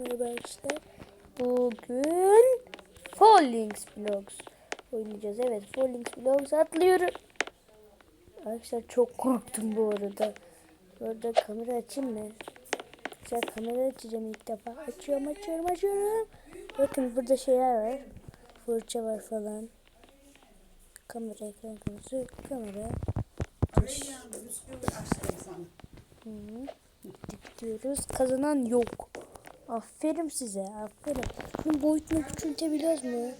Arkadaşlar. Bugün Fallings Vlogs oynayacağız. Evet Fallings Vlogs atlıyorum. Arkadaşlar çok korktum bu arada. Bu arada kamera açayım mı? Güzel kamera açacağım ilk defa. Açıyorum açıyorum açıyorum. Bakın burada şeyler var. Fırça var falan. Kamera ekran konusu. Kamera. Dış. Hı. Dik diyoruz. Kazanan yok. Aferin size. Aferin. Şunun boyutunu küçültebiliyoruz mu?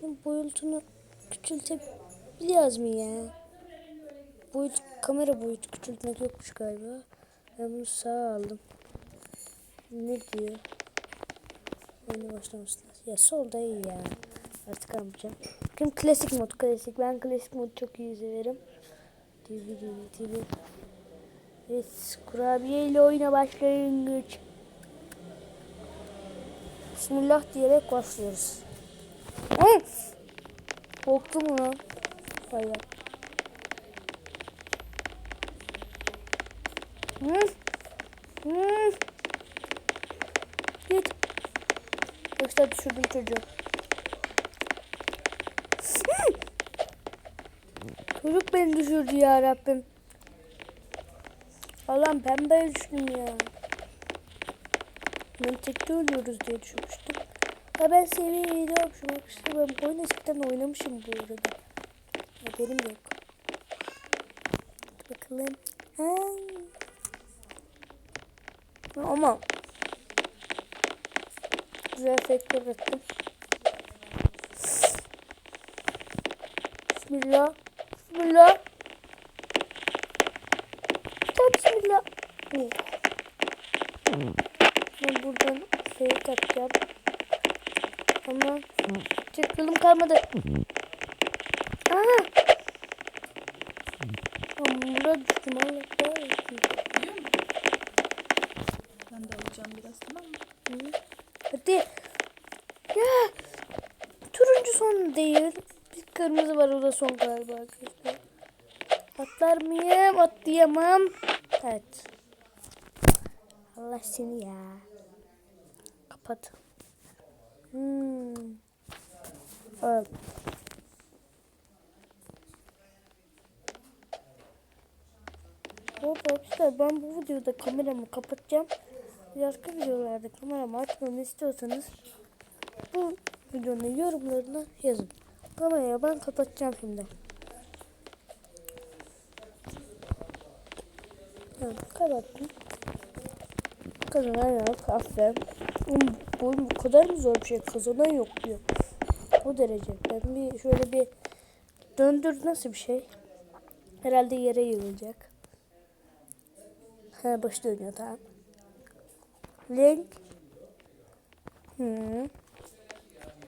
Şunun boyutunu küçültebiliyoruz mu ya? Boyut, kamera boyutu küçültmek yokmuş galiba. Ben bunu sağa aldım. Ne diyor? Oyuna başlamışlar. Ya solda iyi ya. Artık almayacağım. Bakın klasik mod klasik. Ben klasik mod çok iyi severim. TV TV TV. Evet, kurabiye ile oyuna başlayınca. Bismillah diyerek başlıyoruz. Hı! Korktum lan. Bayağı. Hı? Hı? Git. Yoksa düşürdüm çocuğu. Çocuk beni düşürdü ya Rabbim. Allah'ım pembe düştüm ya. Ben tekte oynuyoruz diye düşünmüştüm. Ya ben seviye 7 yapmışım arkadaşlar. Ben bu oyunu eskiden oynamışım bu arada. Haberim yok. Bakalım. Ha. Ama güzel efektler attım. Bismillah. Bismillah. Tam bismillah. Oh. Ben buradan fake atacağım. Ama tek yolum kalmadı. Aha. Hamura düştüm Allah kahretsin. Biliyor musun? Ben de alacağım biraz tamam mı? Hı. Hadi. Ya. Turuncu son değil. Bir kırmızı var o da son galiba arkadaşlar. Atlar mıyım? Atlayamam. Evet. Allah seni ya. Kapat. Hmm. Evet. Evet arkadaşlar ben bu videoda kameramı kapatacağım. Başka videolarda kameramı açmamı istiyorsanız bu videonun yorumlarına yazın. Kamerayı ben kapatacağım şimdi. Evet, kapattım. Kazanan yok. Aferin. Oğlum, Bu kadar mı zor bir şey? Kazanan yok diyor. O derece. Ben bir şöyle bir döndür nasıl bir şey? Herhalde yere yığılacak. Ha başı dönüyor tamam. Link. Hı.